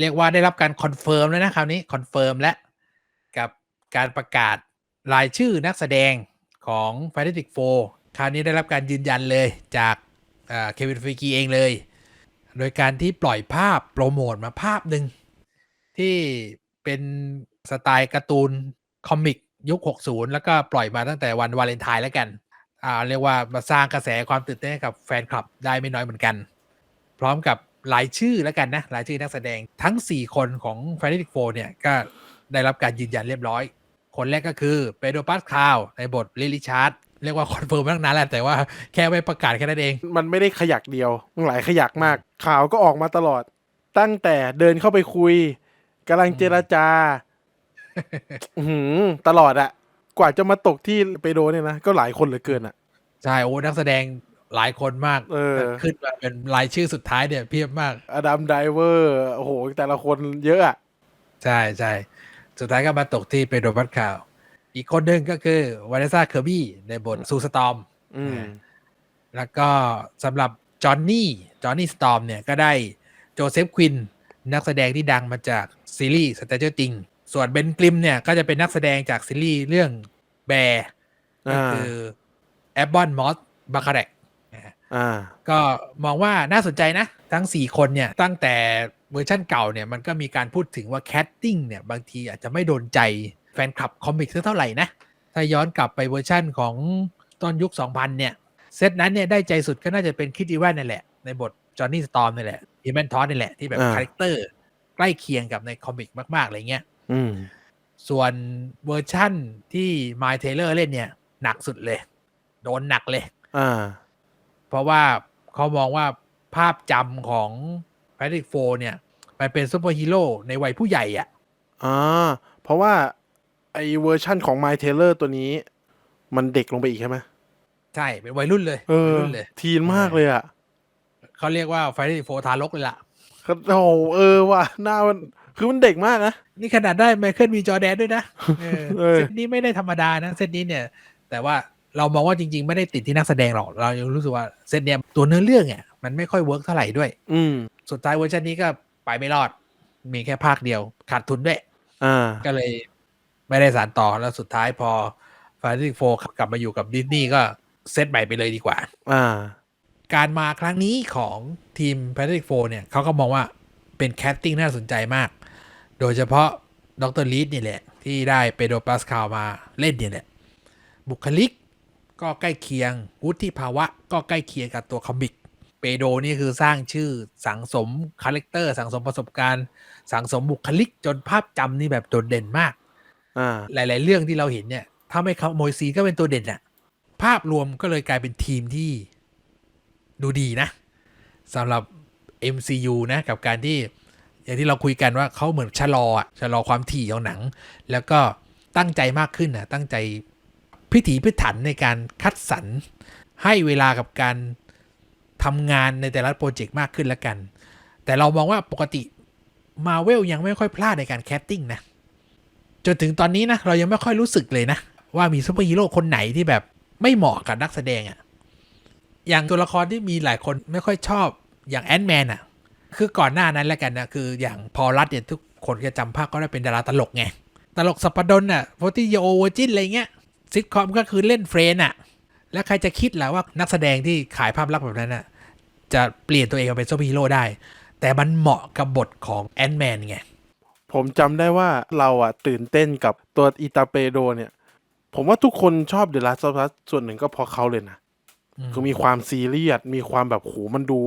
เรียกว่าได้รับการคอนเฟิร์มแล้วนะคราวนี้คอนเฟิร์มและกับการประกาศรายชื่อนักแสดงของ Fantastic Four คราวนี้ได้รับการยืนยันเลยจากเควินฟิกีเองเลย โดยการที่ปล่อยภาพโปรโมทมาภาพหนึ่งที่เป็นสไตล์การ์ตูนคอมิกยุค 60 แล้วก็ปล่อยมาตั้งแต่วันวาเลนไทน์แล้วกัน อ่า เรียกว่ามาสร้างกระแสความตื่นเต้นให้กับแฟนคลับได้ไม่น้อยเหมือนกัน พร้อมกับ รายชื่อแล้วกันนะรายชื่อนักแสดงทั้ง 4 คนของ f a n t a s t i c Four เนี่ยก็ได้รับการยืนยันเรียบร้อย คนแรกก็คือเปโดรปัสคาวในบทลิลิชาร์ดเรียกว่าคอนเฟิร์มมาตั้งนานแล้วแต่ว่าแค่ไม่ประกาศแค่นั้นเอง มันไม่ได้ขยักเดียวมันหลายขยักมาก ข่าวก็ออกมาตลอด ตั้งแต่เดินเข้าไปคุยกำลังเจรจาอื้อหือตลอดอะกว่าจะมาตกที่เปโดเนี่ยนะ ก็หลายคนเหลือเกินอะใช่โอ้นักแสดง หลายคนมากเออขึ้นมาเป็นรายชื่อสุดท้ายเนี่ยเพียบมาก อดัมไดเวอร์โอ้โห แต่ละคนเยอะอะใช่ใช่สุดท้ายก็มาตกที่เปโดรปัสคาว อีกคนหนึ่งก็คือวาเลซ่าเคอร์บี้ในบทซูสตอมอืมแล้วก็สำหรับจอห์นนี่จอห์นนี่สตอมเนี่ยก็ได้โจเซฟควินนักแสดงที่ดังมาจากซีรีส์สเต a เจอร์ติงส่วนเบนกลิมเนี่ยก็จะเป็นนักแสดงจากซีรีส์เรื่องแบร์ก็อ่าคือแอบบอนมอสบาคาเรกอ่า ก็มองว่าน่าสนใจนะ ทั้ง 4 คนเนี่ย ตั้งแต่เวอร์ชั่นเก่าเนี่ย มันก็มีการพูดถึงว่าแคสติ้งเนี่ย บางทีอาจจะไม่โดนใจแฟนคลับคอมิกสักเท่าไหร่นะ ถ้าย้อนกลับไปเวอร์ชั่นของตอนยุค 2000 เนี่ย เซตนั้นเนี่ย ได้ใจสุดก็น่าจะเป็นคิดดีแวนนั่นแหละ ในบทจอห์นนี่สตอมนี่แหละอีแมนทอสนี่แหละ ที่แบบอ่าคาแรคเตอร์ใกล้เคียงกับในคอมิกมาก ๆ อะไรเงี้ยอืมส่วนเวอร์ชั่นที่มายเทเลอร์เล่นเนี่ย หนักสุดเลย โดนหนักเลย อ่า เพราะว่าเขามองว่าภาพจำของ p a t r i c k โฟเนี่ย มันเป็นซูเปอร์ฮีโร่ในวัยผู้ใหญ่อะอ่าเพราะว่า ไอเวอร์ชั่นของ My Taylor ตัวนี้ มันเด็กลงไปอีกใช่ไหมใช่ เป็นวัยรุ่นเลยเออวัยรุ่นเลยทีนมากเลยอะเขาเรียกว่า p a t r i c k โฟทารกเลยล่ะก็โอ้โหเออว่ะหน้ามันคือมันเด็กมากนะ นี่ขนาดได้ไมเคิลมีจอร์แดนด้วยนะเออเออเซตนี้ไม่ได้ธรรมดานะ เซตนี้เนี่ย แต่ว่า เรามองว่าจริง ๆ ไม่ได้ติดที่นักแสดงหรอกเรายังรู้สึกว่าเซตเนี้ยตัวเนื้อเรื่องเนี่ยมันไม่ค่อยเวิร์กเท่าไหร่ด้วย อืมสุดท้ายเวอร์ชันนี้ก็ไปไม่รอด มีแค่ภาคเดียว ขาดทุนด้วยอ่าก็เลยไม่ได้สารต่อแล้วสุดท้ายพอฟา n ิ s โฟกลับมาอยู่กับดิสนีย์ก็เซตใหม่ไปเลยดีกว่า อ่า การมาครั้งนี้ของทีม p a t r i c โฟเนี่ยเขาก็มองว่าเป็นแคสติ้งน่าสนใจมาก โดยเฉพาะดรลีดนี่แหละ ที่ได้เปโดรปาสคาลมาเล่นเนี่ยแหละ บุคลิก ก็ใกล้เคียง วุฒิภาวะก็ใกล้เคียงกับตัวคอมิก เปโดนี่คือสร้างชื่อสังสมคาแรคเตอร์สังสมประสบการณ์ สังสมบุคลิกจนภาพจำนี่แบบโดดเด่นมากอ่าหลาย ๆ เรื่องที่เราเห็นเนี่ย ถ้าไม่เขาโมยซีนก็เป็นตัวเด่นอะภาพรวมก็เลยกลายเป็นทีมที่ดูดีนะสำหรับ MCU นะกับการที่อย่างที่เราคุยกันว่าเขาเหมือนชะลออะชะลอความถี่ของหนัง แล้วก็ตั้งใจมากขึ้นนะตั้งใจ พิถีพิถันในการคัดสรรให้เวลากับการทำงานในแต่ละโปรเจกต์มากขึ้นแล้วกัน แต่เรามองว่าปกติมาเวลยังไม่ค่อยพลาดในการแคสติ้งนะ จนถึงตอนนี้นะเรายังไม่ค่อยรู้สึกเลยนะ ว่ามีซูเปอร์ฮีโร่คนไหนที่แบบไม่เหมาะกับนักแสดงอะ่ะ อย่างตัวละครที่มีหลายคนไม่ค่อยชอบอย่างแอนด์แมนอะ คือก่อนหน้านั้นแล้วกันนะคืออย่างพอรัตเนี่ยทุกคนจะจำภาพก็ได้เป็นดาราตลกไง ตลกสัปดนอะโฟตี้โยเวอร์จินอะไรเงี้ย ซิทคอมก็คือเล่นเฟรนอะแล้วใครจะคิดล่ะว่านักแสดงที่ขายภาพลักษณ์แบบนั้นอะจะเปลี่ยนตัวเองมาเป็นซูเปอร์ฮีโร่ได้ แต่มันเหมาะกับบทของแอนแมนไง ผมจำได้ว่าเราอะตื่นเต้นกับตัวอีตาเปโดเนี่ย ผมว่าทุกคนชอบเดลัสซัสส่วนหนึ่งก็เพราะเขาเลยนะอืมคือมีความซีเรียสมีความแบบโหมันดู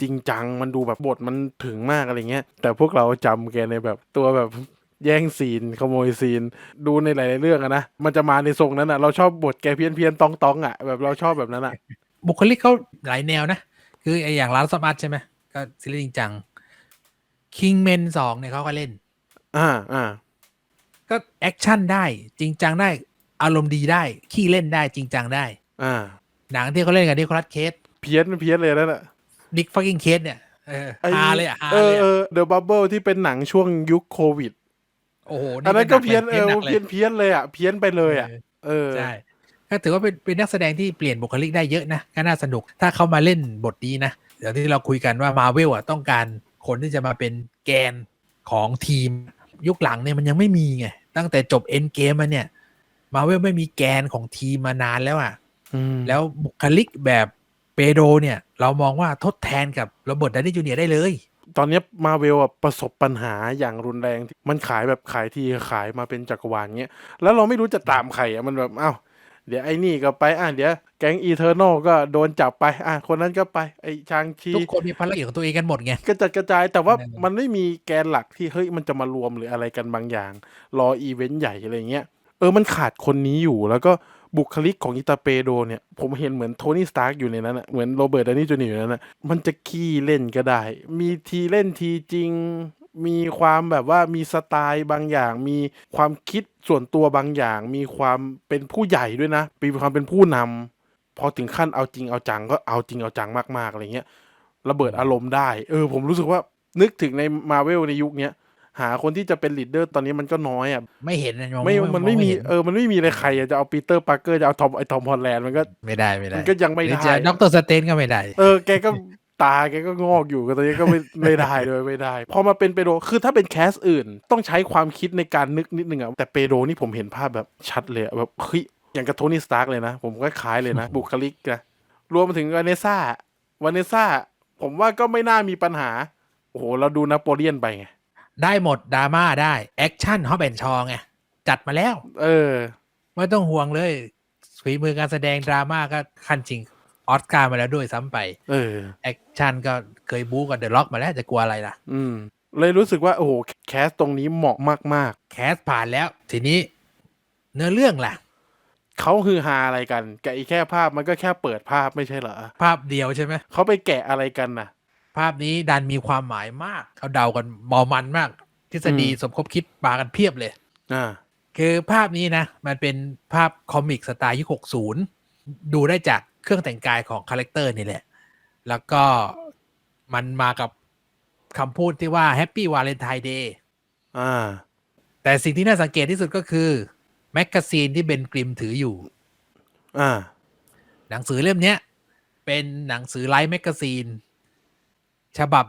จริงจัง มันดูแบบบทมันถึงมากอะไรเงี้ย แต่พวกเราจำแกในแบบตัวแบบ แย่งซีนขโมยซีน ดูในหลายๆเรื่องอะนะ มันจะมาในทรงนั้นอะเราชอบบทแกเพี้ยนเพียนๆตองตองๆอะแบบเราชอบแบบนั้นอะบุคลิกเขาหลายแนวนะ คือไออย่างร้านสมาร์ทใช่ไหมก็ซีรีส์จริงจังคิงเมนสองเนี่ยเขาก็เล่น อ่าอ่าก็แอคชั่นได้จริงจังได้อารมณ์ดีได้ ขี้เล่นได้จริงจังได้ อ่า หนังที่เขาเล่นกับนิโคลัสเคสเพี้ยนเพี้ยนเลยนั่นอะนิกฟักกิ้งเคสเนี่ยเออไอ้ฮาเลยอะฮาเอเลอยเออะอ The Bubble ที่เป็นหนังช่วงยุคโควิด โอ้โหอันนั้นก็เพี้ยนหเออหกลเพี้ยนเพี้ยนเลยอะเพี้ยนไปเลยอะเออใช่ก็ถือว่าเป็นเป็นนักแสดงที่เปลี่ยนบุคลิกได้เยอะนะก็น่าสนุกถ้าเขามาเล่นบทนี้นะเดี๋ยวที่เราคุยกันว่ามาเวลอะต้องการคนที่จะมาเป็นแกนของทีมยุคหลังเนี่ยมันยังไม่มีไงตั้งแต่จบเอ็นเกมมาเนี่ยมาเวลไม่มีแกนของทีมมานานแล้วอะอืมแล้วบุคลิกแบบเปโดเนี่ย เรามองว่าทดแทนกับโรเบิร์ตดานี่จูเนียร์ได้เลย ตอนเนี้มาเวลอะประสบปัญหาอย่างรุนแรงมันขายแบบขายทีขายมาเป็นจักรวาลเงี้ยแล้วเราไม่รู้จะตามใครอะมันแบบเอ้าเดี๋ยวไอ้นี่ก็ไปอะเดี๋ยวแก๊งอีเทอร์นอลก็โดนจับไปอะคนนั้นก็ไปไอ้ชางชีทุกคนมีภารกิจของตัวเองกันหมดไงกระจัดกระจายแต่ว่านั่นน่ะมันไม่มีแกนหลักที่เฮ้ยมันจะมารวมหรืออะไรกันบางอย่าง รออีเวนต์ใหญ่อะไรเงี้ยเออมันขาดคนนี้อยู่แล้วก็ บุคลิกของอิตาเปโดเนี่ย ผมเห็นเหมือนโทนี่สตาร์กอยู่ในนั้นอะเหมือนโรเบิร์ตดานี่จูเนียร์อยู่ในนั้นอะมันจะขี้เล่นก็ได้ มีทีเล่นทีจริง มีความแบบว่ามีสไตล์บางอย่าง มีความคิดส่วนตัวบางอย่าง มีความเป็นผู้ใหญ่ด้วยนะมีความเป็นผู้นำพอถึงขั้นเอาจริงเอาจังก็เอาจริงเอาจังมากๆอะไรเงี้ยระเบิดอารมณ์ได้ เออ ผมรู้สึกว่านึกถึงในมาเวลในยุคเนี้ย หาคนที่จะเป็นลีดเดอร์ตอนนี้มันก็น้อยอะไม่เห็นนะองไม่มันไม่มีเห็นเออมันไม่มีเลยใครอะจะเอาปีเตอร์ปาร์เกอร์จะเอาทอมไอทอมฮอลแลนด์มันก็ไม่ได้ไม่ได้มันก็ยังไม่หรือได้จะด็อกเตอร์สเตนก็ไม่ได้เออแกก็ตาแกก็งอกอยู่ก็ตอนนี้ก็ไม่ไม่ได้เลยไม่ได้ พอมาเป็นเปโดคือถ้าเป็นแคสอื่น ต้องใช้ความคิดในการนึกนิดนึงอะแต่เปโดนี่ผมเห็นภาพแบบชัดเลยอะแบบเฮ้ยอย่างกับโทนี่สตาร์กเลยนะ ผมก็คล้ายเลยนะ บุคลิกนะรวมไปถึงวาเนซ่าวาเนซ่าผมว่าก็ไม่น่ามีปัญหา โอ้โห เราดูนโปเลียนไปไง ได้หมดดราม่าได้ แอคชั่นฮอปแอนชอไงจัดมาแล้ว เออ ไม่ต้องห่วงเลยฝีมือการแสดงดราม่าก็ขั้นจริงออสการ์มาแล้วด้วยซ้ำไปเออ แอคชั่นก็เคยบู๊กับเดอะล็อกมาแล้วจะกลัวอะไรล่ะ อืม เลยรู้สึกว่า โอ้โห แคสตรงนี้เหมาะมาก แคสผ่านแล้ว ทีนี้ เนื้อเรื่องล่ะ ๆ เขาฮือฮาอะไรกันแกะอีแค่ภาพมันก็แค่เปิดภาพไม่ใช่เหรอ ภาพเดียวใช่ไหมเขาไปแกะอะไรกันน่ะ ภาพนี้ดันมีความหมายมากเขาเดากันมอมันมาก ทฤษฎีอืมสมคบคิดปากันเพียบเลยอ่าคือภาพนี้นะ มันเป็นภาพคอมิกสไตล์ยุค60ดูได้จากเครื่องแต่งกายของคาแรคเตอร์นี่แหละ แล้วก็มันมากับคำพูดที่ว่า Happy Valentine Day อ่า แต่สิ่งที่น่าสังเกตที่สุดก็คือ แมกกาซีนที่เบนกริมถืออยู่ อ่า หนังสือเล่มเนี้ยเป็นหนังสือไลฟ์แมกกาซีน ฉบับ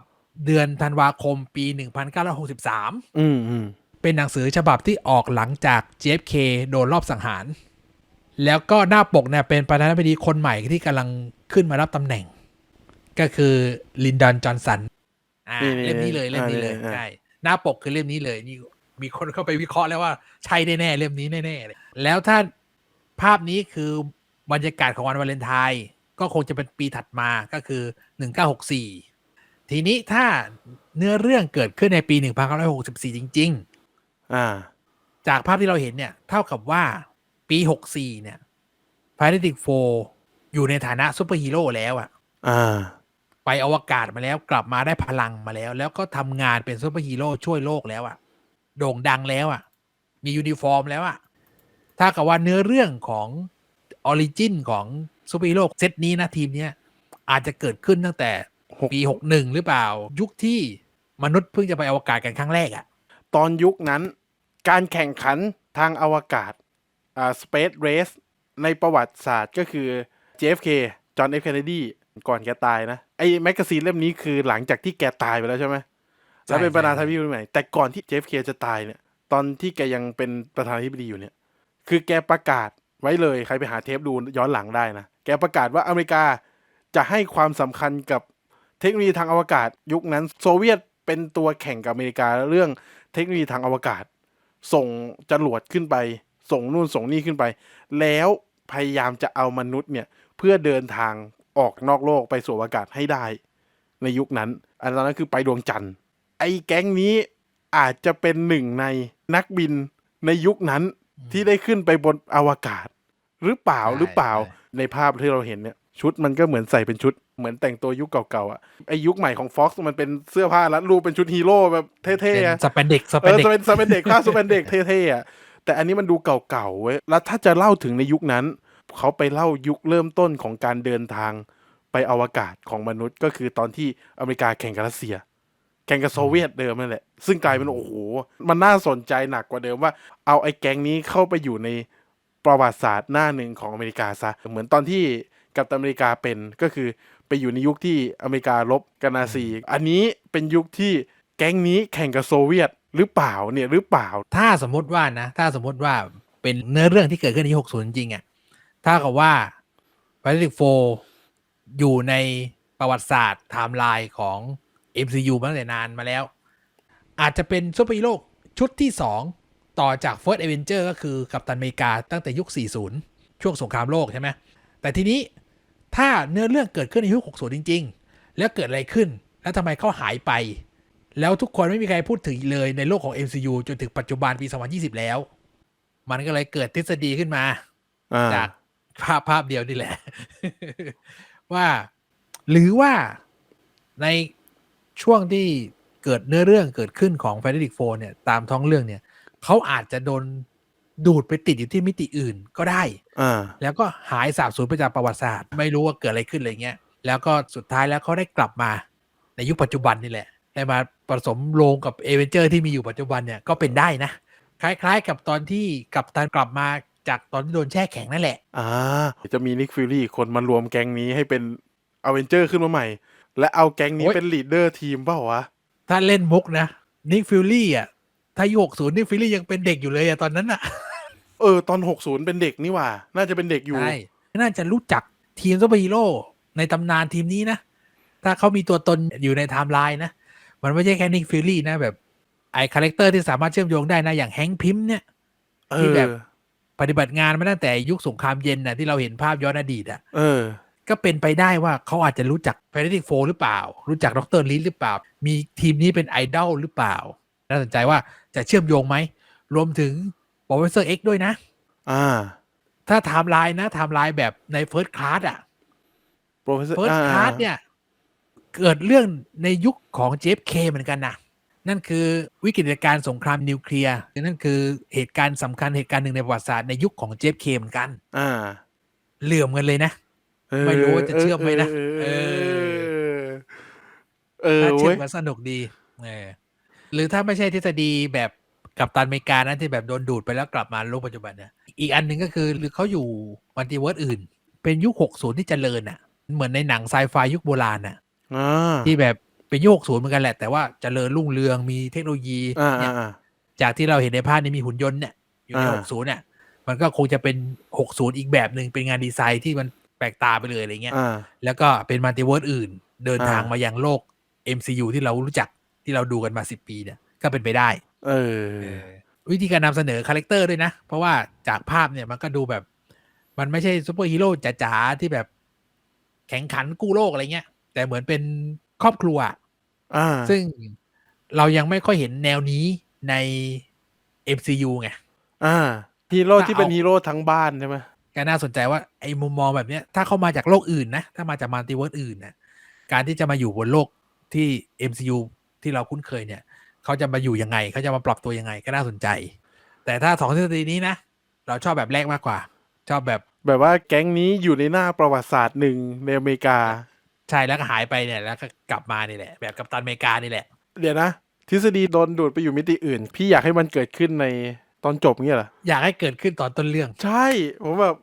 เดือนธันวาคมปี 1963อืมอืมเป็นหนังสือฉบับที่ออกหลังจาก JFK โดนรอบสังหาร แล้วก็หน้าปกเนี่ยเป็นประธานาธิบดีคนใหม่ที่กำลังขึ้นมารับตำแหน่ง ก็คือลินดอนจอห์นสันอ่านี่ๆเล่มนี้เลยเล่มนี้เลยอ่าใช่หน้าปกคือเล่มนี้เลยนี่มีคนเข้าไปวิเคราะห์แล้วว่าใช่แน่ๆเล่มนี้แน่ๆเลยแล้วถ้าภาพนี้คือบรรยากาศของวันวาเลนไทน์ก็คงจะเป็นปีถัดมาก็คือ 1964 ทีนี้ถ้าเนื้อเรื่องเกิดขึ้นในปี 1964 จริง ๆ อ่า จากภาพที่เราเห็นเนี่ย เท่ากับว่าปี 64 เนี่ย Fantastic Four อยู่ในฐานะซูเปอร์ฮีโร่แล้วอะอ่า ไปอวกาศมาแล้วกลับมาได้พลังมาแล้ว แล้วก็ทำงานเป็นซูเปอร์ฮีโร่ช่วยโลกแล้วอะโด่งดังแล้วอะมียูนิฟอร์มแล้วอะถ้ากับว่าเนื้อเรื่องของออริจินของซูเปอร์ฮีโร่เซตนี้นะทีมเนี้ยอาจจะเกิดขึ้นตั้งแต่ หกปี61หรือเปล่า ยุคที่มนุษย์เพิ่งจะไปอวกาศกันครั้งแรกอะตอนยุคนั้น การแข่งขันทางอวกาศอ่า Space Race ในประวัติศาสตร์ก็คือ JFK จอห์นเอฟเคนเนดีก่อนแกตายนะ ไอ้แมกกาซีนเล่มนี้คือหลังจากที่แกตายไปแล้วใช่ไหมแล้วเป็นประธานาธิบดีคนใหม่แต่ก่อนที่ JFK จะตายเนี่ย ตอนที่แกยังเป็นประธานาธิบดีอยู่เนี่ย คือแกประกาศไว้เลยใครไปหาเทปดูย้อนหลังได้นะ แกประกาศว่าอเมริกาจะให้ความสำคัญกับ เทคโนโลยีทางอวกาศยุคนั้น โซเวียตเป็นตัวแข่งกับอเมริกาเรื่องเทคโนโลยีทางอวกาศ ส่งจรวดขึ้นไป ส่งนู่นส่งนี่ขึ้นไป แล้วพยายามจะเอามนุษย์เนี่ยเพื่อเดินทางออกนอกโลกไปสู่อวกาศให้ได้ ในยุคนั้น อันนั้นคือไปดวงจันทร์ไอ้แก๊งนี้อาจจะเป็นหนึ่งในนักบินในยุคนั้นที่ได้ขึ้นไปบนอวกาศ หรือเปล่าใช่หรือเปล่าใช่ในภาพที่เราเห็นเนี่ยชุดมันก็เหมือนใส่เป็นชุด เหมือนแต่งตัวยุคเก่าๆอะไอ้ยุคใหม่ของ Fox มันเป็นเสื้อผ้ารัดรูปเป็นชุดฮีโร่แบบเท่เป็นๆอะสเปนเด็กสเปเอนอเด็กจะเป็นสเปนเด็กผ้าสเปนเด็กเท่ๆอะแต่อันนี้มันดูเก่าๆเว้ยแล้วถ้าจะเล่าถึงในยุคนั้น เขาไปเล่ายุคเริ่มต้นของการเดินทางไปอวกาศของมนุษย์ก็คือตอนที่อเมริกาแข่งกับรัสเซีย แข่งกับโซเวียตเดิมนั่นแหละ ซึ่งกลายเป็นโอ้โห มันน่าสนใจหนักกว่าเดิมว่า เอาไอ้แก๊งนี้เข้าไปอยู่ในประวัติศาสตร์หน้าหนึ่งของอเมริกาซะ เหมือนตอนที่กัปตันอเมริกาเป็นก็คือ ไปอยู่ในยุคที่อเมริการบกับนาซี อันนี้เป็นยุคที่แก๊งนี้แข่งกับโซเวียตหรือเปล่าเนี่ยหรือเปล่า ถ้าสมมติว่านะ ถ้าสมมติว่าเป็นเนื้อเรื่องที่เกิดขึ้นในยุค60 จริงๆอะถ้ากับว่า Fantastic Four อยู่ในประวัติศาสตร์ไทม์ไลน์ของ MCU มาตั้งแต่นานมาแล้ว อาจจะเป็นซูเปอร์ฮีโร่ชุดที่ 2 ต่อจาก First Avenger ก็คือกัปตันอเมริกาตั้งแต่ยุค 40 ช่วงสงครามโลกใช่ไหมแต่ทีนี้ ถ้าเนื้อเรื่องเกิดขึ้นในยุค60จริง ๆ แล้วเกิดอะไรขึ้น แล้วทำไมเขาหายไป แล้วทุกคนไม่มีใครพูดถึงอีกเลยในโลกของ MCU จนถึงปัจจุบันปี 2020 แล้ว มันก็เลยเกิดทฤษฎีขึ้นมาอ่าจากภาพภาพเดียวนี่แหละ ว่า หรือว่าในช่วงที่เกิดเนื้อเรื่องเกิดขึ้นของ Fantastic Four เนี่ย ตามท้องเรื่องเนี่ย เขาอาจจะโดน ดูดไปติดอยู่ที่มิติอื่นก็ได้อ่าแล้วก็หายสาบสูญไปจากประวัติศาสตร์ ไม่รู้ว่าเกิดอะไรขึ้นอะไรเงี้ยแล้วก็สุดท้ายแล้วเขาได้กลับมา ในยุคปัจจุบันนี่แหละได้มาผสมโลงกับเอเวนเจอร์ที่มีอยู่ปัจจุบันเนี่ยก็เป็นได้นะ คล้ายๆ กับตอนที่กัปตันกลับมาจากตอนที่โดนแช่แข็งนั่นแหละอ่าจะมีนิกฟิลลี่คนมารวมแก๊งนี้ให้เป็นอเวนเจอร์ขึ้นมาใหม่ และเอาแก๊งนี้โอ๊ยเป็นลีดเดอร์ทีมเปล่าวะถ้าเล่นมุกนะนิกฟิลลี่อะถ้ายุคศูนย์นิกฟิลลี่ยังเป็นเด็กอยู่เลยอะตอนนั้นอะ เออ ตอน60เป็นเด็กนี่หว่า น่าจะเป็นเด็กอยู่ ใช่น่าจะรู้จักทีมซูเปอร์ฮีโร่ในตำนานทีมนี้นะ ถ้าเขามีตัวตนอยู่ในไทม์ไลน์นะ มันไม่ใช่แค่นิกฟิลลี่นะ แบบไอ้คาแรคเตอร์ที่สามารถเชื่อมโยงได้นะ อย่างแฮงค์พิมพ์เนี่ยเอที่อแบบปฏิบัติงานมาตั้งแต่ยุคสงครามเย็นน่ะที่เราเห็นภาพย้อนอดีตอะเออ ก็เป็นไปได้ว่าเขาอาจจะรู้จักแฟนตาซีโฟหรือเปล่า รู้จักดรลิสหรือเปล่า มีทีมนี้เป็นไอดอลหรือเปล่า น่าสนใจว่าจะเชื่อมโยงไหม รวมถึง Professor X ด้วยนะ อ่า ถ้าไทม์ไลน์นะไทม์ไลน์แบบใน First Class อะโปรเฟสเซอร์ First Class เนี่ย เกิดเรื่องในยุคของ JFK เหมือนกันนะนั่นคือวิกฤตการณ์สงครามนิวเคลียร์นั่นคือเหตุการณ์สำคัญเหตุการณ์หนึ่งในประวัติศาสตร์ในยุคของ JFK เหมือนกัน อ่า เหลื่อมกันเลยนะเออไม่รู้ว่าจะเชื่อมไหมนะ เอเออเออถ้าเชื่เว้อยมกันสนุกดี เออ หรือถ้าไม่ใช่ทฤษฎีแบบ กับตันอเมริกานะที่แบบโดนดูดไปแล้วกลับมาโลกปัจจุบันเนี่ยอีกอันหนึ่งก็คือหรือเขาอยู่มัลติเวิร์สอื่น เป็นยุค60ที่เจริญอะ เหมือนในหนังไซไฟยุคโบราณอะอ่าที่แบบเป็นยุค60เหมือนกันแหละ แต่ว่าเจริญรุ่งเรืองมีเทคโนโลยีอ่าเนี่ยอ่าจากที่เราเห็นในภาพนี้มีหุ่นยนต์เนี่ยอยู่ในอ่า60เนี่ยมันก็คงจะเป็น60อีกแบบหนึ่งเป็นงานดีไซน์ที่มันแปลกตาไปเลยอะไรเงี้ยอ่าแล้วก็เป็นมัลติเวิร์สอื่น เดินทางอ่ามมายังโลก MCU ที่เรารู้จักที่เราดูกันมา10ปีเนี่ยก็เป็นไปได้ เออ วิธีการนำเสนอคาแรคเตอร์ด้วยนะ เพราะว่าจากภาพเนี่ยมันก็ดูแบบ มันไม่ใช่ซูเปอร์ฮีโร่จ๋าๆ ที่แบบแข่งขันกู้โลกอะไรเงี้ย แต่เหมือนเป็นครอบครัวอ่าซึ่งเรายังไม่ค่อยเห็นแนวนี้ใน MCU ไงอ่าฮีโร่ถ้าที่เป็นเอาฮีโร่ทั้งบ้านใช่ไหมก็น่าสนใจว่าไอ้มุมมองแบบเนี้ย ถ้าเข้ามาจากโลกอื่นนะ ถ้ามาจากมัลติเวิร์สอื่นนะการที่จะมาอยู่บนโลกที่ MCU ที่เราคุ้นเคยเนี่ย เขาจะมาอยู่ยังไงเขาจะมาปรับตัวยังไงก็น่าสนใจ แต่ถ้าสองทฤษฎีนี้นะ เราชอบแบบแรกมากกว่า ชอบแบบแบบว่าแก๊งนี้อยู่ในหน้าประวัติศาสตร์หนึ่งในอเมริกา ใช่แล้วก็หายไปเนี่ยแล้วก็กลับมานี่แหละ แบบกัปตันอเมริกานี่แหละ เดี๋ยวนะ ทฤษฎีโดนดูดไปอยู่มิติอื่น พี่อยากให้มันเกิดขึ้นในตอนจบเงี้ยเหรออยากให้เกิดขึ้นตอนต้นเรื่อง ใช่ผมแบบ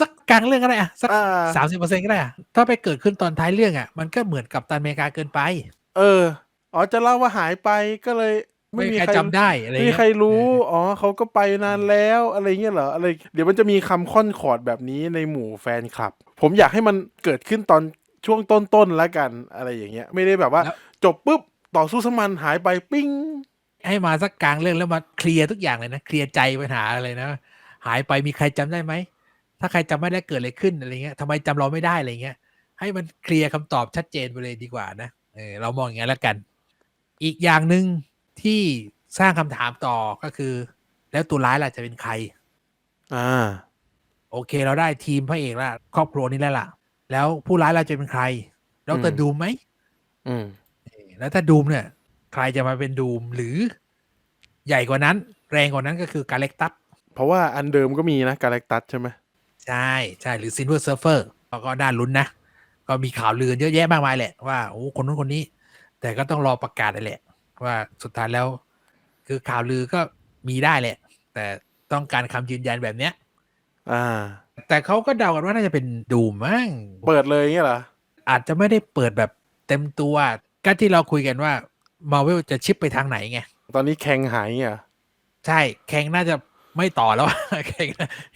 สักกลางเรื่องก็ได้อะสักอ่าสามสิบเปอร์เซ็นก็ได้อะถ้าไปเกิดขึ้นตอนท้ายเรื่องอะมันก็เหมือนกับตันอเมริกาเกินไป เออ อ๋อจะเล่าว่าหายไปก็เลย ไม่มีใครจำได้อะไรไม่มีเงี้ยใครรู้เอออ๋อเขาก็ไปนานแล้วอะไรเงี้ยเหรออะไร เดี๋ยวมันจะมีคำค่อนขอดแบบนี้ในหมู่แฟนคลับ ผมอยากให้มันเกิดขึ้นตอนช่วงต้นๆแล้วกันอะไรอย่างเงี้ย ไม่ได้แบบว่า แล้ว จบปุ๊บต่อสู้สมันหายไปปิ้ง ให้มาสักกลางเรื่องแล้วมาเคลียร์ทุกอย่างเลยนะเคลียร์ใจปัญหาอะไรนะ หายไปมีใครจำได้ไหม ถ้าใครจำไม่ได้เกิดอะไรขึ้นอะไรเงี้ยทำไมจำเราไม่ได้อะไรเงี้ย ให้มันเคลียร์คำตอบชัดเจนไปเลยดีกว่านะเออเรามองอย่างนั้นแล้วกัน อีกอย่างหนึ่งที่สร้างคำถามต่อก็คือ แล้วตัวร้ายล่ะจะเป็นใคร อ่า โอเคเราได้ทีมพระเอกแล้วครอบครัวนี้แล้วล่ะ แล้วผู้ร้ายเราจะเป็นใครดอืรมดูมไหมอืม แล้วถ้าดูมเนี่ย ใครจะมาเป็นดูมหรือใหญ่กว่านั้น แรงกว่านั้นก็คือกาเล็กตัสเพราะว่าอันเดิมก็มีนะกาแล็กตัสใช่ไหมใช่ใช่หรือซินเวอร์เซิร์ฟเฟอร์ก็น่าลุ้นนะ ก็มีข่าวลือเยอะแยะมากมายแหละว่าโอ้คนนู้นคนนี้ แต่ก็ต้องรอประกาศนั่นแหละ ว่าสุดท้ายแล้ว คือข่าวลือก็มีได้แหละ แต่ต้องการคำยืนยันแบบเนี้ย อ่า แต่เขาก็เดากันว่าน่าจะเป็นดูมมั้งเปิดเลยเงี้ยเหรอ อาจจะไม่ได้เปิดแบบเต็มตัว ก็ที่เราคุยกันว่ามาเวลจะชิปไปทางไหนไง ตอนนี้แข่งหายอะใช่ แข่งน่าจะ ไม่ต่อแล้ว แข่ง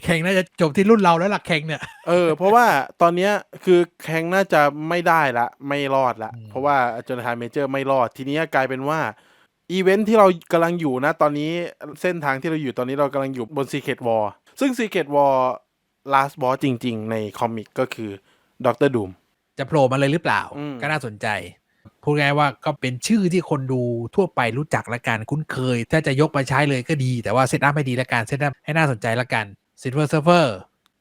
แข่งน่าจะจบที่รุ่นเราแล้วล่ะแข่งเนี่ย เออ เพราะว่าตอนเนี้ยคือแข่งน่าจะไม่ได้ละ ไม่รอดละอืมเพราะว่าจนทานเมเจอร์ไม่รอด ทีนี้กลายเป็นว่าอีเวนท์ที่เรากำลังอยู่นะ ตอนนี้เส้นทางที่เราอยู่ตอนนี้เรากำลังอยู่บน Secret War ซึ่ง Secret War last boss จริง ๆ ในคอมิกก็คือด็อกเตอร์ดูมจะโผล่มาเลยหรือเปล่าอืมก็น่าสนใจ พูดง่ายว่าก็เป็นชื่อที่คนดูทั่วไปรู้จักละกันคุ้นเคย ถ้าจะยกมาใช้เลยก็ดี แต่ว่าเซตอัพให้ดีละกันเซตอัพให้น่าสนใจละกัน Silver Surfer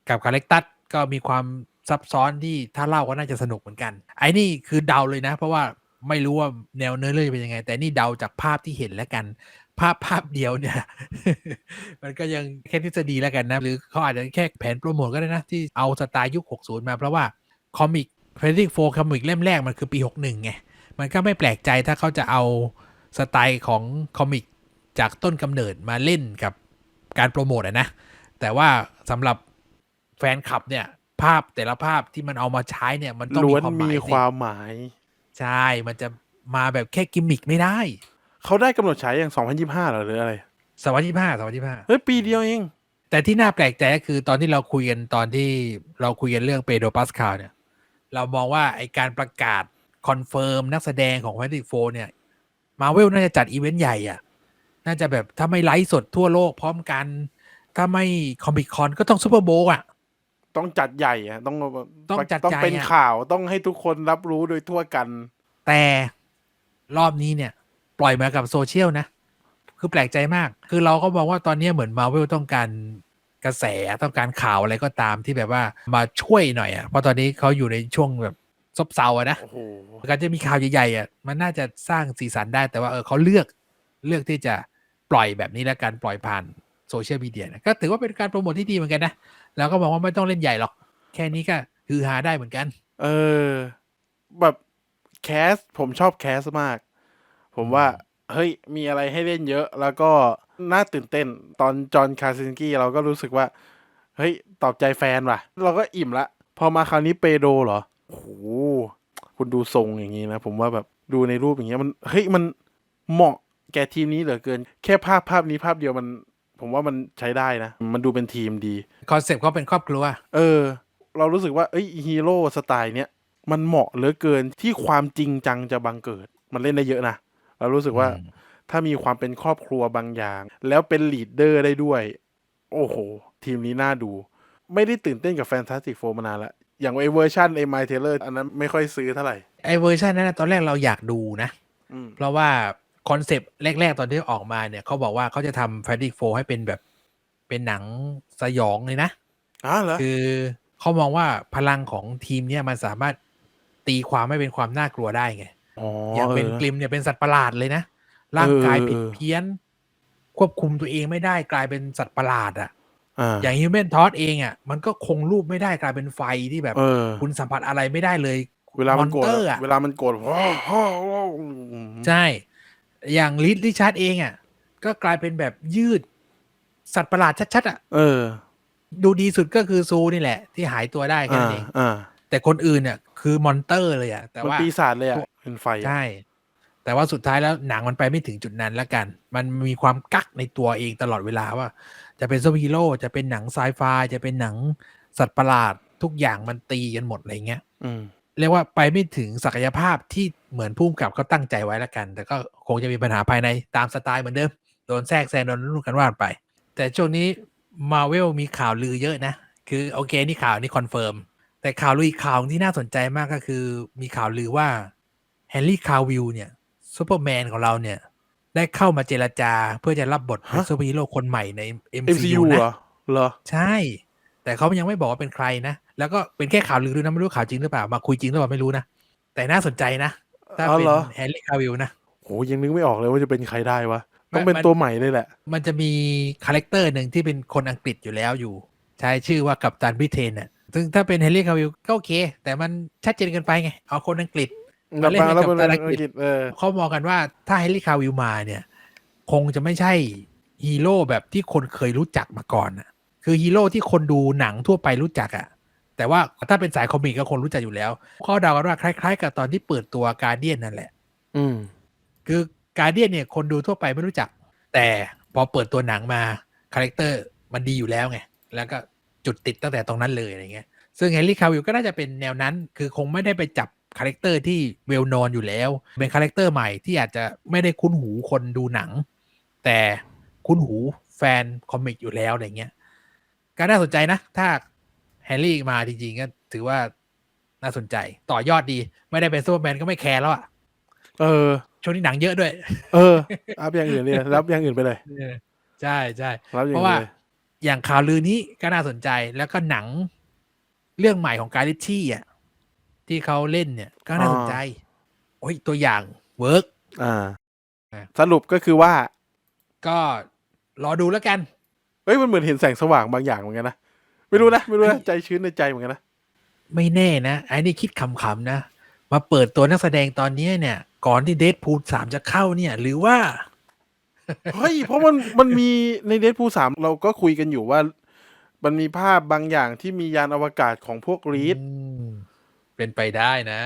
กับ c a l เ e กตัสก็มีความซับซ้อนที่ถ้าเล่าก็น่าจะสนุกเหมือนกัน ไอ้นี่คือเดาเลยนะ เพราะว่าไม่รู้ว่าแนวเนื้อเรื่องจะเป็นยังไง แต่นี่เดาจากภาพที่เห็นแล้วกัน ภาพภาพเดียวเนี่ย มันก็ยังแค่ทฤษฎีแล้วกันนะ หรือเขาอาจจะแค่แผนโปรโมทก็ได้นะ ที่เอาสไตล์ยุค 60 มาเพราะว่าคอมิก f a n t a s t i c Four คอมิกเล่มแรกมันคือปี 61 ไง มันก็ไม่แปลกใจถ้าเขาจะเอาสไตล์ของคอมิกจากต้นกำเนิดมาเล่นกับการโปรโมทอะนะ แต่ว่าสำหรับแฟนคลับเนี่ย ภาพแต่ละภาพที่มันเอามาใช้เนี่ย มันต้องล้มีวนความหมายมีสิความหมาย ใช่ มันจะมาแบบแค่กิมมิกไม่ได้ เขาได้กำหนดฉายอย่าง 2025เหรอหรืออะไรสวัสดีภาสวัสดีภาเฮ้ย ปีเดียวเอง แต่ที่น่าแปลกใจก็คือตอนที่เราคุยกันตอนที่เราคุยกันเรื่องเปโดรปัสคาลเนี่ย เรามองว่าไอการประกาศ คอนเฟิร์มนักแสดงของ f a n t a s t i c Four เนี่ยมาเวลน่าจะจัดอีเวนต์ใหญ่อะน่าจะแบบถ้าไม่ไลฟ์สดทั่วโลกพร้อมกัน ถ้าไม่คอมิคอนก็ต้องซูเปอร์โบว์อะต้องจัดใหญ่อะต้องต้องจัดต้องใหญ่เป็นอะข่าวต้องให้ทุกคนรับรู้โดยทั่วกัน แต่รอบนี้เนี่ย ปล่อยมากับโซเชียลนะ คือแปลกใจมาก คือเราก็มองว่าตอนนี้เหมือนมาเวลต้องการกระแสต้องการข่าวอะไรก็ตามที่แบบว่ามาช่วยหน่อยอะเพราะตอนนี้เขาอยู่ในช่วงแบบ ซบเซาอะนะโอ้โหการจะมีข่าวใหญ่ๆอะมันน่าจะสร้างสีสันได้แต่ว่าเออเขาเลือกเลือกที่จะปล่อยแบบนี้แล้วการปล่อยผ่านโซเชียลมีเดียนะก็ถือว่าเป็นการโปรโมทที่ดีเหมือนกันนะ แล้วก็มองว่าไม่ต้องเล่นใหญ่หรอก แค่นี้ก็คือหาได้เหมือนกัน เออ แบบแคสผมชอบแคสมาก ผมว่า เฮ้ย มีอะไรให้เล่นเยอะ แล้วก็น่าตื่นเต้นตอนจอห์นคาซินกี้เราก็รู้สึกว่า เฮ้ย ตอบใจแฟนว่ะ เราก็อิ่มละ พอมาคราวนี้เปโดเหรอ โอ้โหคุณดูทรงอย่างนี้นะ ผมว่าแบบดูในรูปอย่างเงี้ยมันเฮ้ยมันเหมาะแก่ทีมนี้เหลือเกิน แค่ภาพภาพนี้ภาพเดียวมัน ผมว่ามันใช้ได้นะ มันดูเป็นทีมดีคอนเซปต์เขาเป็นครอบครัว เออ เรารู้สึกว่าเอ้ยฮีโร่สไตล์เนี้ยมันเหมาะเหลือเกินที่ความจริงจังจะบังเกิด มันเล่นได้เยอะนะเรารู้สึกว่าอืมถ้ามีความเป็นครอบครัวบางอย่าง แล้วเป็นลีดเดอร์ได้ด้วย โอ้โห ทีมนี้น่าดู ไม่ได้ตื่นเต้นกับแฟนตาสติกโฟมานานละ อย่างไอเวอร์ชันไอไมเทเลอร์อันนั้นไม่ค่อยซื้อเท่าไหร่ไอเวอร์ชันนั้นนะตอนแรกเราอยากดูนะ อืม เพราะว่าคอนเซปต์แรก ๆ ตอนที่ออกมาเนี่ยเขาบอกว่าเขาจะทำแฟดิกโฟให้เป็นแบบเป็นหนังสยองเลยนะ อ๋อเหรอ คือเขามองว่าพลังของทีมเนี่ยมันสามารถตีความให้เป็นความน่ากลัวได้ไง อ๋ออย่างเป็นออกลิมเนี่ยเป็นสัตว์ประหลาดเลยนะ ร่างกายเออผิดเออเพี้ยน ควบคุมตัวเองไม่ได้กลายเป็นสัตว์ประหลาดอะ่ะ อ่าอย่างฮิวแมนทอสเองอะ่ะมันก็คงรูปไม่ได้ กลายเป็นไฟที่แบบเออคุณสัมผัสอะไรไม่ได้เลย เวลามันโกรธมอนเตอร์อะ เวลามันโกรธว้าวว้าวว้าวใช่ อย่างลิทริชาร์ดเองอะ่ะก็กลายเป็นแบบยืด สัตว์ประหลาดชัด ๆอะ่ะเออ ดูดีสุดก็คือซูนี่แหละ ที่หายตัวได้แค่อ่านั้นเองอ่าแต่คนอื่นเนี่ย คือมอนเตอร์เลยอะ่ะแต่มันว่า ปีศาจเลยอะเป็นไฟอะใช่แต่ว่าสุดท้ายแล้วหนังมันไปไม่ถึงจุดนั้นแล้วกัน มันมีความกักในตัวเองตลอดเวลาว่า จะเป็นซูเปอร์ฮีโร่จะเป็นหนังไซไฟจะเป็นหนังสัตว์ประหลาดทุกอย่างมันตีกันหมดอะไรเงี้ยอืมเรียกว่าไปไม่ถึงศักยภาพที่เหมือนพุ่มกับเขาตั้งใจไว้แล้วกัน แต่ก็คงจะมีปัญหาภายในตามสไตล์เหมือนเดิม โดนแทรกแซงโดนรุ่นกันว่าไป แต่ช่วงนี้มาเวลมีข่าวลือเยอะนะ คือโอเคนี่ข่าวนี่คอนเฟิร์ม แต่ข่าวลืออีกข่าวที่น่าสนใจมากก็คือ มีข่าวลือว่าแฮร์รี่คาวิลเนี่ยซูเปอร์แมนของเราเนี่ย ได้เข้ามาเจรจาเพื่อจะรับบทเป็นฮะซูเปอร์ฮีโร่คนใหม่ใน MCU MCU นะเหรอเหรอใช่ แต่เขายังไม่บอกว่าเป็นใครนะ แล้วก็เป็นแค่ข่าวลือด้วยนะไม่รู้ข่าวจริงหรือเปล่า มาคุยจริงหรือเปล่าไม่รู้นะ แต่น่าสนใจนะ ถ้าอ๋อเป็นเหรอแฮร์รี่คาวิลนะโหยังนึกไม่ออกเลยว่าจะเป็นใครได้วะมันต้องเป็นมันตัวใหม่เลยแหละ มันจะมีคาแรคเตอร์หนึ่งที่เป็นคนอังกฤษอยู่แล้วอยู่ ใช้ชื่อว่ากัปตันบริเทนน่ะซึ่งถ้าเป็นแฮร์รี่คาวิลก็โอเค แต่มันชัดเจนเกินไปไง เอาคนอังกฤษ มาเล่นเป็นแล้วกัปตันอัอังงกฤษกฤษเออเขามองกันว่าถ้าแฮร์รี่คาวิลมาเนี่ย คงจะไม่ใช่ฮีโร่แบบที่คนเคยรู้จักมาก่อนน่ะคือฮีโร่ที่คนดูหนังทั่วไปรู้จักอะแต่ว่าถ้าเป็นสายคอมิกก็คนรู้จักอยู่แล้ว ข้อเดากันว่าคล้าย ๆ กับตอนที่เปิดตัวการเดียนนั่นแหละ อืม คือการเดียนเนี่ย คนดูทั่วไปไม่รู้จัก แต่พอเปิดตัวหนังมาคาแรคเตอร์มันดีอยู่แล้วไง แล้วก็จุดติดตั้งแต่ตรงนั้นเลยอะไรเงี้ย ซึ่งเฮนรี่คาวิลก็น่าจะเป็นแนวนั้น คือคงไม่ได้ไปจับ คาแรคเตอร์ที่เวลนอนอยู่แล้ว เป็นคาแรคเตอร์ใหม่ที่อาจจะไม่ได้คุ้นหูคนดูหนัง แต่คุ้นหูแฟนคอมิกอยู่แล้วอะไรเงี้ยก็น่าสนใจนะ ถ้าแฮร์รี่มาจริงๆก็ถือว่าน่าสนใจต่อยอดดี ไม่ได้เป็นซูเปอร์แมนก็ไม่แคร์แล้วอะเออช่วงนี้หนังเยอะด้วย เอออัพอย่างอื่นเลยรับอย่างอื่นไปเลยใช่ใช่รับอย่างเพอื่ราะนว่าเลยอย่างข่าวลือนี้ก็น่าสนใจแล้วก็หนังเรื่องใหม่ของการลิชชี่อะ ที่เขาเล่นเนี่ยก็น่าสนใจ โอ้ยตัวอย่างเวิร์กอ่าอะสรุปก็คือว่า ก็รอดูแล้วกัน เฮ้ยมันเหมือนเห็นแสงสว่างบางอย่างเหมือนกันนะ ไม่รู้นะ ไม่รู้นะ ใจชื้นในใจเหมือนกันนะ ไม่แน่นะไอ้นี่คิดขำๆนะ มาเปิดตัวนักแสดงตอนนี้เนี่ย ก่อนที่เด p พู l สามจะเข้าเนี่ย หรือว่า เฮ้ย เพราะมันมันมีในเด p พูสามเราก็คุยกันอยู่ว่า มันมีภาพบางอย่างที่มียานอวกาศของพวกรีดอืม เป็นไปได้นะ